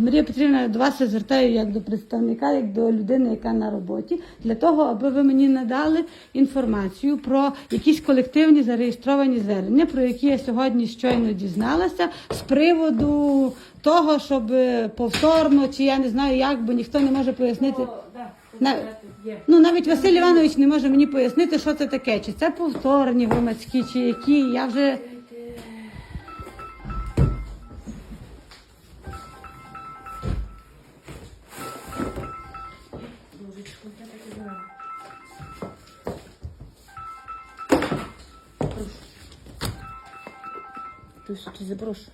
Марія Петрівна, до вас я звертаю як до представника, як до людини, яка на роботі, для того, аби ви мені надали інформацію про якісь колективні зареєстровані звернення, про які я сьогодні щойно дізналася, з приводу того, щоб повторно, чи я не знаю як, бо ніхто не може пояснити. На- Ну, навіть Василь Іванович не може мені пояснити, що це таке, чи це повторні громадські, чи які. Я вже Вот я так и делаю. Ты все-таки заброшь.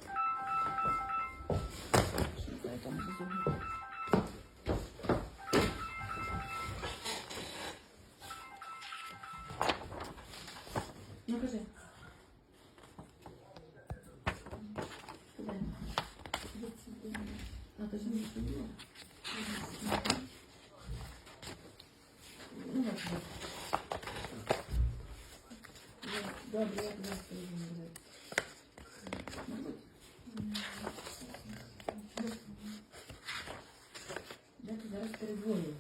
Что я там зазубрила? Покажи. Покажи, что было. Добре, я Зараз передвоюю.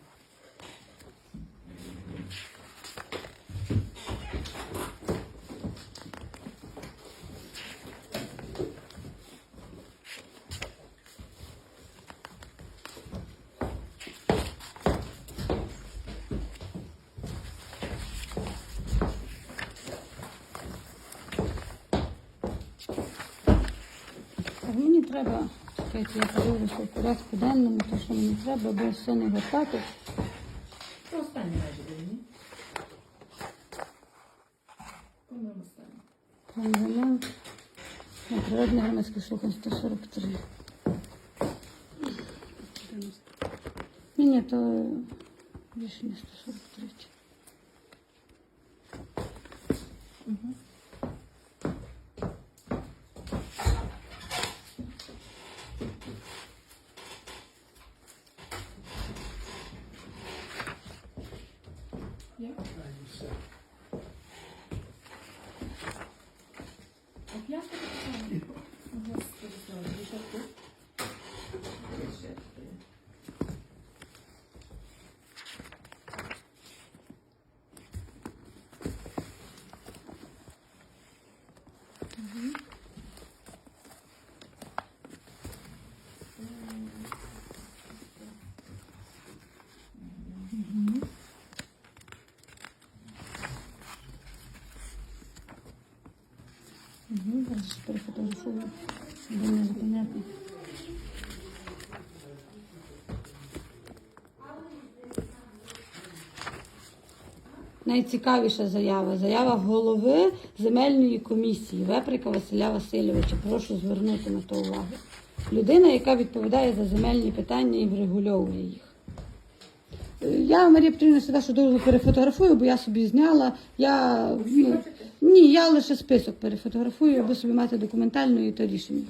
Треба, чекайте, я подивлюся в порядку денному, то що мені треба, бо все не гортати. Це останній майже день, ні? По-моєму, останній. На природне громадське слухань 143. Ні, ні, то рішення 143. Я? Yeah. Зараз перефотографую, бо не зупиняти. Найцікавіша заява. Заява голови земельної комісії Веприка Василя Васильовича. Прошу звернути на то увагу. Людина, яка відповідає за земельні питання і врегульовує їх. Я Марія Петрівна сюди що довго перефотографую, бо я собі зняла. Я, ну, ні, я лише список перефотографую, аби собі мати документальну і то рішення.